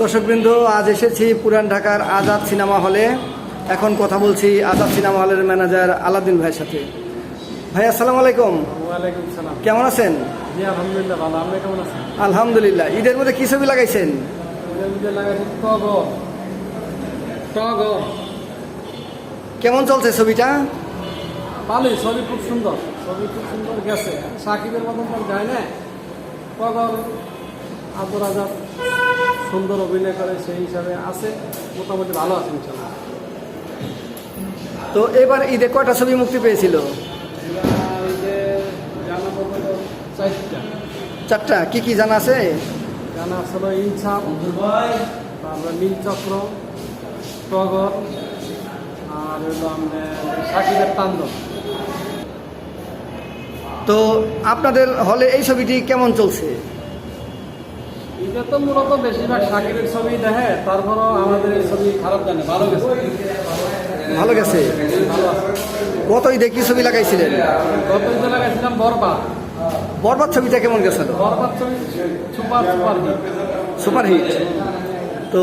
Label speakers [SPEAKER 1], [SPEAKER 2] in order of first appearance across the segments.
[SPEAKER 1] দর্শকবৃন্দ আজ এসেছি পুরান ঢাকার আজাদ সিনেমা হলে। এখন কথা বলছি আজাদ সিনেমা হলের ম্যানেজার আলাদিন ভাইয়ের সাথে। ভাই আসসালামু আলাইকুম। কেমন আছেন?
[SPEAKER 2] জি আলহামদুলিল্লাহ ভালো। কেমন আছেন?
[SPEAKER 1] আলহামদুলিল্লাহ। ঈদের মধ্যে কি ছবি লাগাইছেন? কেমন চলছে ছবিটা?
[SPEAKER 2] ভালোই ছবি খুব সুন্দর। ছবি খুব সুন্দর গেছে। সাকিবের মতন তো যায় না। আব্দুল আজাদ সুন্দর অভিনয় করে সেই হিসাবে আছে মোটামুটি ভালো আছে ইনশাল্লাহ।
[SPEAKER 1] তো এবার ঈদে কয়টা ছবি মুক্তি পেয়েছিল?
[SPEAKER 2] চারটা।
[SPEAKER 1] কি কি জানা আছে?
[SPEAKER 2] জানা আসলে ইনসাফ তারপরে নীলচক্র টগর আর হলো সাকিবের তাণ্ডব।
[SPEAKER 1] তো আপনাদের হলে এই ছবিটি কেমন চলছে?
[SPEAKER 2] এটা তো মূলত বেশিরভাগ সাকিবের ছবি দেখে তারপরও আমাদের এই ছবি খারাপ জানে ভালো গেছে।
[SPEAKER 1] ভালো গেছে?
[SPEAKER 2] আছে
[SPEAKER 1] ঈদে কি ছবি লাগাইছিলেন।
[SPEAKER 2] গত ঈদে লাগাইছিলাম বরবাদ।
[SPEAKER 1] বরবাদ ছবিটা কেমন গেছিল
[SPEAKER 2] বরবাদ ছবি সুপার সুপার হিট।
[SPEAKER 1] সুপারহিট তো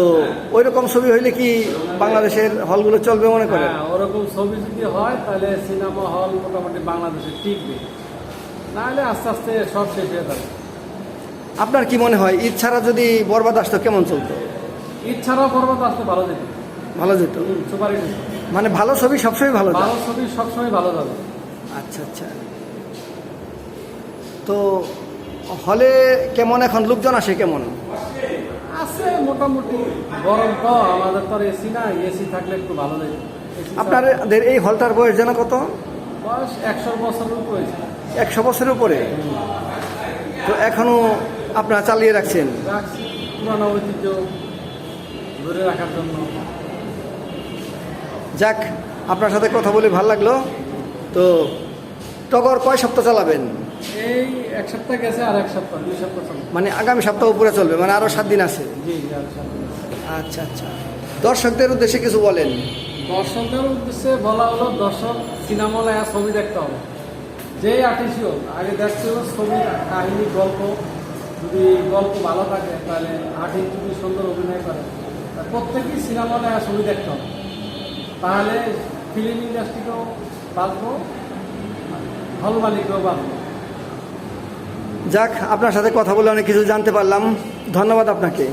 [SPEAKER 1] ওই রকম ছবি হইলে কি বাংলাদেশের হলগুলো চলবে মনে করেন?
[SPEAKER 2] হ্যাঁ ওরকম ছবি যদি হয় তাহলে সিনেমা হল মোটামুটি বাংলাদেশে টিকবে। নাহলে আস্তে আস্তে সব শেষ হয়ে যাবে।
[SPEAKER 1] আপনার কি মনে হয় ঈদ ছাড়া যদি বরবাদ আসতো কেমন চলতো?
[SPEAKER 2] ঈদ ছাড়াও বরবাদ আসতো ভালো যেত।
[SPEAKER 1] ভালো যেত?
[SPEAKER 2] সুপার হিট
[SPEAKER 1] মানে ভালো ছবি সবসময় ভালো
[SPEAKER 2] ভালো ছবি সবসময় ভালো যাবে।
[SPEAKER 1] আচ্ছা আচ্ছা। তো হলে কেমন এখন? লোকজন আসে কেমন?
[SPEAKER 2] আছে মোটামুটি। গরম তো আমাদের তো এসি না এসি থাকলে একটু ভালো লাগে
[SPEAKER 1] আপনাদের এই হলটার বয়স যেন কত?
[SPEAKER 2] বয়স একশো বছরের উপরে।
[SPEAKER 1] একশো বছরের উপরে? তো এখনও আপনারা চালিয়ে রাখছেন।
[SPEAKER 2] রাখছি। পুরানো ঐতিহ্য ধরে রাখার জন্য।
[SPEAKER 1] যাক আপনার সাথে কথা বলে ভালো লাগল। তো টগর কয় সপ্তাহ চালাবেন?
[SPEAKER 2] এই এক সপ্তাহ গেছে আর এক সপ্তাহ দুই সপ্তাহ
[SPEAKER 1] মানে আগামী সপ্তাহ উপরে চলবে মানে আরও সাত দিন আছে।
[SPEAKER 2] জি
[SPEAKER 1] আচ্ছা আচ্ছা। দর্শকদের উদ্দেশ্যে কিছু বলেন।
[SPEAKER 2] দর্শকদের উদ্দেশ্যে বলা হলো দর্শক সিনেমা হলে ছবি দেখতে হবে। যেই আর্টিস্ট আগে দেখতে হবে ছবি কাহিনী গল্প। যদি গল্প ভালো থাকে, তাহলে আগে যদি সুন্দর অভিনয় করে প্রত্যেকেই সিনেমা হলে ছবি দেখতে তাহলে ফিল্ম ইন্ডাস্ট্রিকেও বাঁচবো হল মালিকেও বাঁচবো
[SPEAKER 1] যাক, আপনার সাথে কথা বলে অনেক কিছু জানতে পারলাম। ধন্যবাদ আপনাকে।